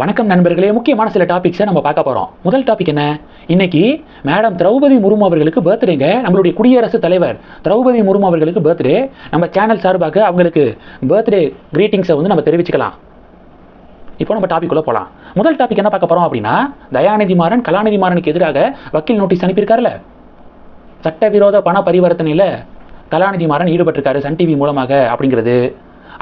வணக்கம் நண்பர்களே முக்கியமான சில டாபிக்ஸை நம்ம பார்க்க போகிறோம் முதல் டாபிக் என்ன? இன்னைக்கு மேடம் திரௌபதி முர்மு அவர்களுக்கு பர்த்டேங்க நம்மளுடைய குடியரசுத் தலைவர் திரௌபதி முர்மு அவர்களுக்கு பர்த்டே நம்ம சேனல் சார்பாக அவங்களுக்கு பர்த்டே கிரீட்டிங்ஸை வந்து நம்ம தெரிவிச்சுக்கலாம். இப்போ நம்ம டாபிக் உள்ள போகலாம் முதல் டாபிக் என்ன பார்க்க போகிறோம் அப்படின்னா தயாநிதி மாறன் கலாநிதி மாறனுக்கு எதிராக வக்கீல் நோட்டீஸ் அனுப்பியிருக்காருல சட்டவிரோத பண பரிவர்த்தனையில் கலாநிதி மாறன் ஈடுபட்டிருக்காரு சன் டிவி மூலமாக அப்படிங்கிறது.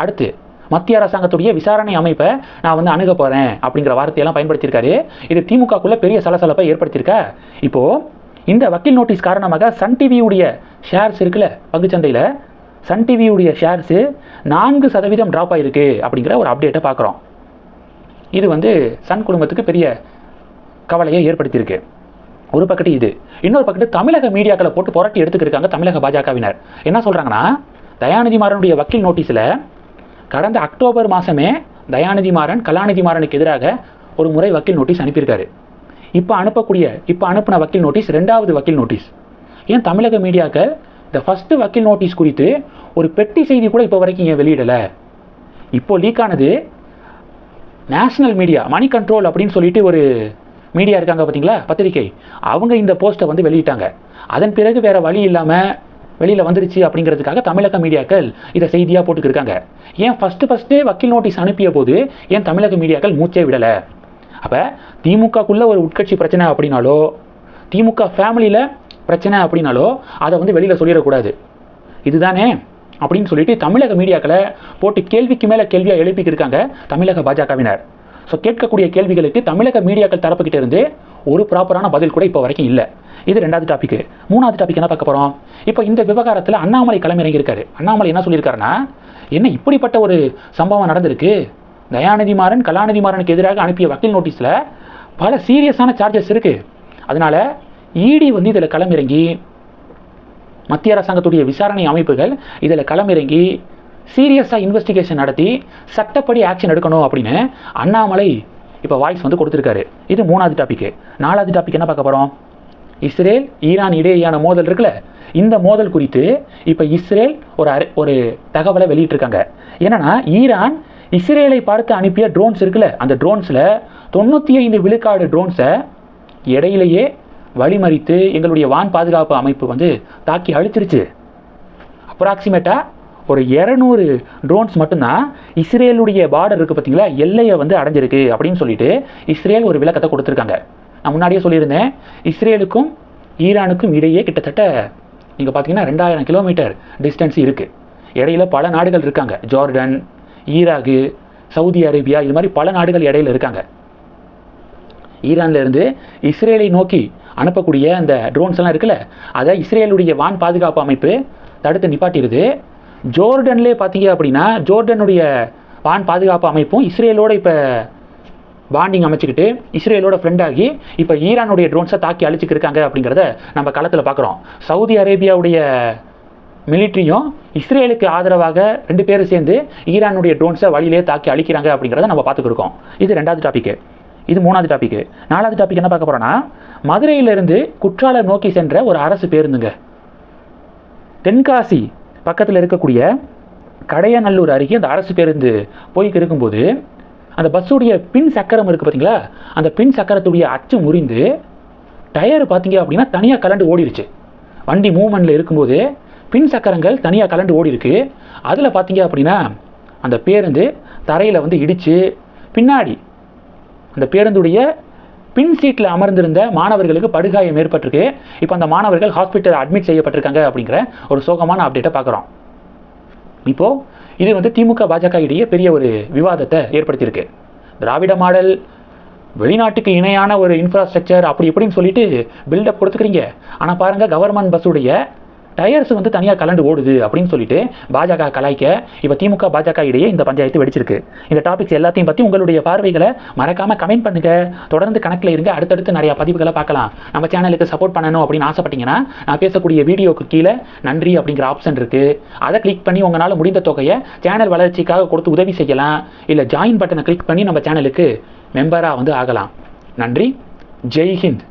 அடுத்து மத்திய அரசாங்கத்துடைய விசாரணை அமைப்பை நான் வந்து அணுக போகிறேன் அப்படிங்கிற வார்த்தையெல்லாம் பயன்படுத்தியிருக்காரு. இது திமுகக்குள்ள பெரிய சலசலப்பை ஏற்படுத்தியிருக்கா. இப்போ இந்த வக்கீல் நோட்டீஸ் காரணமாக சன் டிவியுடைய ஷேர்ஸ் இருக்குல்ல பங்குச்சந்தையில்? சன் டிவியுடைய ஷேர்ஸு நான்கு சதவீதம் ட்ராப் ஆகிருக்கு அப்படிங்கிற ஒரு அப்டேட்டை பார்க்குறோம். இது வந்து சன் குடும்பத்துக்கு பெரிய கவலையை ஏற்படுத்தியிருக்கு. ஒரு பக்கத்து இது. இன்னொரு பக்கத்து தமிழக மீடியாக்களை போட்டு புரட்டி எடுத்துக்கிருக்காங்க தமிழக பாஜகவினர். என்ன சொல்கிறாங்கன்னா தயாநிதி மாறனுடைய வக்கீல் நோட்டீஸில் கடந்த அக்டோபர் மாதமே தயாநிதி மாறன் கலாநிதி மாறனுக்கு எதிராக ஒரு முறை வக்கீல் நோட்டீஸ் அனுப்பியிருக்காரு. இப்போ அனுப்பக்கூடிய இப்போ அனுப்பின வக்கீல் நோட்டீஸ் ரெண்டாவது வக்கீல் நோட்டீஸ். ஏன் தமிழக மீடியாக்கள் இந்த ஃபஸ்ட்டு வக்கீல் நோட்டீஸ் குறித்து ஒரு பெட்டி செய்தி கூட இப்போ வரைக்கும் ஏன் வெளியிடலை? இப்போ லீக் ஆனது நேஷ்னல் மீடியா மணி கண்ட்ரோல் அப்படின்னு சொல்லிட்டு ஒரு மீடியா இருக்காங்க பார்த்தீங்களா பத்திரிகை. அவங்க இந்த போஸ்ட்டை வந்து வெளியிட்டாங்க. அதன் பிறகு வேறு வழி இல்லாமல் வெளியில் வந்துருச்சு அப்படிங்கிறதுக்காக தமிழக மீடியாக்கள் இதை செய்தியாக போட்டுக்கிருக்காங்க. ஏன் ஃபஸ்ட்டு ஃபஸ்ட்டே வக்கீல் நோட்டீஸ் அனுப்பிய போது ஏன் தமிழக மீடியாக்கள் மூச்சே விடலை? அப்போ திமுகக்குள்ளே ஒரு உட்கட்சி பிரச்சனை அப்படின்னாலோ திமுக ஃபேமிலியில் பிரச்சனை அப்படின்னாலோ அதை வந்து வெளியில் சொல்லிடக்கூடாது. இதுதானே அப்படின்னு சொல்லிட்டு தமிழக மீடியாக்களை போட்டு கேள்விக்கு மேலே கேள்வியாக எழுப்பிக்கிருக்காங்க தமிழக பாஜகவினர். ஸோ கேட்கக்கூடிய கேள்விகளுக்கு தமிழக மீடியாக்கள் தரப்புக்கிட்ட இருந்து ஒரு ப்ராப்பரான பதில் கூட இப்போ வரைக்கும் இல்லை. இது ரெண்டாவது டாபிக் மூணாவது டாபிக் என்ன பார்க்க போகிறோம் இப்போ இந்த விவகாரத்தில் அண்ணாமலை களமிறங்கி இருக்காரு அண்ணாமலை என்ன சொல்லியிருக்காருன்னா என்ன இப்படிப்பட்ட ஒரு சம்பவம் நடந்திருக்கு? தயாநிதி மாறன் கலாநிதி மாறனுக்கு எதிராக அனுப்பிய வக்கீல் நோட்டீஸில் பல சீரியஸான சார்ஜஸ் இருக்குது அதனால் இடி வந்து இதில் களமிறங்கி மத்திய அரசாங்கத்துடைய விசாரணை அமைப்புகள் இதில் களமிறங்கி சீரியஸாக இன்வெஸ்டிகேஷன் நடத்தி சட்டப்படி ஆக்ஷன் எடுக்கணும் அப்படின்னு அண்ணாமலை இப்போ வாய்ஸ் வந்து கொடுத்துருக்காரு. இது மூணாவது டாபிக் நாலாவது டாபிக் என்ன பார்க்க போகிறோம் இஸ்ரேல் ஈரான் இடையேயான மோதல் இருக்குல்ல இந்த மோதல் குறித்து இப்போ இஸ்ரேல் ஒரு அரை ஒரு தகவலை வெளியிட்டிருக்காங்க. என்னன்னா ஈரான் இஸ்ரேலை பார்த்து அனுப்பிய ட்ரோன்ஸ் இருக்குல்ல அந்த ட்ரோன்ஸில் தொண்ணூற்றி ஐந்து விழுக்காடு ட்ரோன்ஸை இடையிலேயே வழிமறித்து எங்களுடைய வான் பாதுகாப்பு அமைப்பு வந்து தாக்கி அழிச்சிருச்சு. அப்ராக்சிமேட்டாக ஒரு இரநூறு ட்ரோன்ஸ் மட்டும்தான் இஸ்ரேலுடைய பார்டர் இருக்குது பார்த்தீங்களா எல்லையை வந்து அடைஞ்சிருக்கு அப்படின்னு சொல்லிட்டு இஸ்ரேல் ஒரு விளக்கத்தை கொடுத்துருக்காங்க. நான் முன்னாடியே சொல்லியிருந்தேன் இஸ்ரேலுக்கும் ஈரானுக்கும் இடையே கிட்டத்தட்ட நீங்கள் பார்த்தீங்கன்னா ரெண்டாயிரம் கிலோமீட்டர் டிஸ்டன்ஸ் இருக்குது இடையில பல நாடுகள் இருக்காங்க. ஜார்டன் ஈராக்கு சவுதி அரேபியா இது மாதிரி பல நாடுகள் இடையில இருக்காங்க. ஈரான்லேருந்து இஸ்ரேலை நோக்கி அனுப்பக்கூடிய அந்த ட்ரோன்ஸ் எல்லாம் இருக்குல்ல அதை இஸ்ரேலுடைய வான் பாதுகாப்பு அமைப்பு தடுத்து நிப்பாட்டிடுது ஜோர்டன்லே பார்த்தீங்க அப்படின்னா ஜோர்டனுடைய வான் பாதுகாப்பு அமைப்பும் இஸ்ரேலோட இப்போ பாண்டிங் அமைச்சுக்கிட்டு இஸ்ரேலோட ஃப்ரெண்ட் ஆகி இப்போ ஈரானுடைய ட்ரோன்ஸை தாக்கி அழிச்சிட்டு அப்படிங்கிறத நம்ம களத்தில் பார்க்குறோம் சவுதி அரேபியாவுடைய மிலிட்ரியும் இஸ்ரேலுக்கு ஆதரவாக ரெண்டு பேரும் சேர்ந்து ஈரானுடைய ட்ரோன்ஸை வழியிலே தாக்கி அழிக்கிறாங்க அப்படிங்கிறத நம்ம பார்த்துக்கிருக்கோம். இது ரெண்டாவது டாப்பிக்கு இது மூணாவது டாப்பிக்கு நாலாவது டாபிக் என்ன பார்க்க போகிறோன்னா மதுரையிலிருந்து குற்றாலம் நோக்கி சென்ற ஒரு அரசு பேருந்துங்க. தென்காசி பக்கத்தில் இருக்கக்கூடிய கடையநல்லூர் அருகே அந்த அரசு பேருந்து போய்க்கு இருக்கும்போது அந்த பஸ்ஸுடைய பின் சக்கரம் இருக்குது பார்த்தீங்களா அந்த பின் சக்கரத்துடைய அச்சு முறிந்து டயர் பார்த்தீங்க அப்படின்னா தனியாக கலண்டு ஓடிருச்சு. வண்டி மூவ்மெண்ட்டில் இருக்கும்போது பின் சக்கரங்கள் தனியாக கலண்டு ஓடி இருக்கு அதில் பார்த்தீங்க அப்படின்னா அந்த பேருந்து தரையில் வந்து இடித்து பின்னாடி அந்த பேருந்துடைய பின் சீட்டில் அமர்ந்திருந்த மாணவர்களுக்கு படுகாயம் ஏற்பட்டிருக்கு. இப்போ அந்த மாணவர்கள் ஹாஸ்பிட்டல் அட்மிட் செய்யப்பட்டிருக்காங்க அப்படிங்கிற ஒரு சோகமான அப்டேட்டை பார்க்குறோம் இப்போது இது வந்து திமுக பாஜக இடையே பெரிய ஒரு விவாதத்தை ஏற்படுத்தியிருக்கு. திராவிட மாடல் வெளிநாட்டுக்கு இணையான ஒரு இன்ஃப்ராஸ்ட்ரக்சர் அப்படி இப்படின்னு சொல்லிட்டு பில்டப் கொடுத்துக்கிறீங்க. ஆனால் பாருங்கள் கவர்மெண்ட் பஸ்ஸுடைய டயர்ஸ் வந்து தனியாக கலண்டு ஓடுது அப்படின்னு சொல்லிட்டு பாஜக கலாய்க்க இப்போ திமுக பாஜக இடையே இந்த பஞ்சாயத்து வெடிச்சிருக்கு. இந்த டாபிக்ஸ் எல்லாத்தையும் பற்றி உங்களுடைய பார்வைகளை மறக்காமல் கமெண்ட் பண்ணுங்க. தொடர்ந்து கணக்கில் இருங்க. அடுத்தடுத்து நிறைய பதிவுகளை பார்க்கலாம். நம்ம சேனலுக்கு சப்போர்ட் பண்ணணும் அப்படின்னு ஆசைப்பட்டீங்கன்னா நான் பேசக்கூடிய வீடியோக்கு கீழே நன்றி அப்படிங்கிற ஆப்ஷன் இருக்குது அதை கிளிக் பண்ணி உங்களால் முடிந்த தொகையை சேனல் வளர்ச்சிக்காக கொடுத்து உதவி செய்யலாம். இல்லை ஜாயின் பட்டனை கிளிக் பண்ணி நம்ம சேனலுக்கு மெம்பராக வந்து ஆகலாம். நன்றி. ஜெய் ஹிந்த்.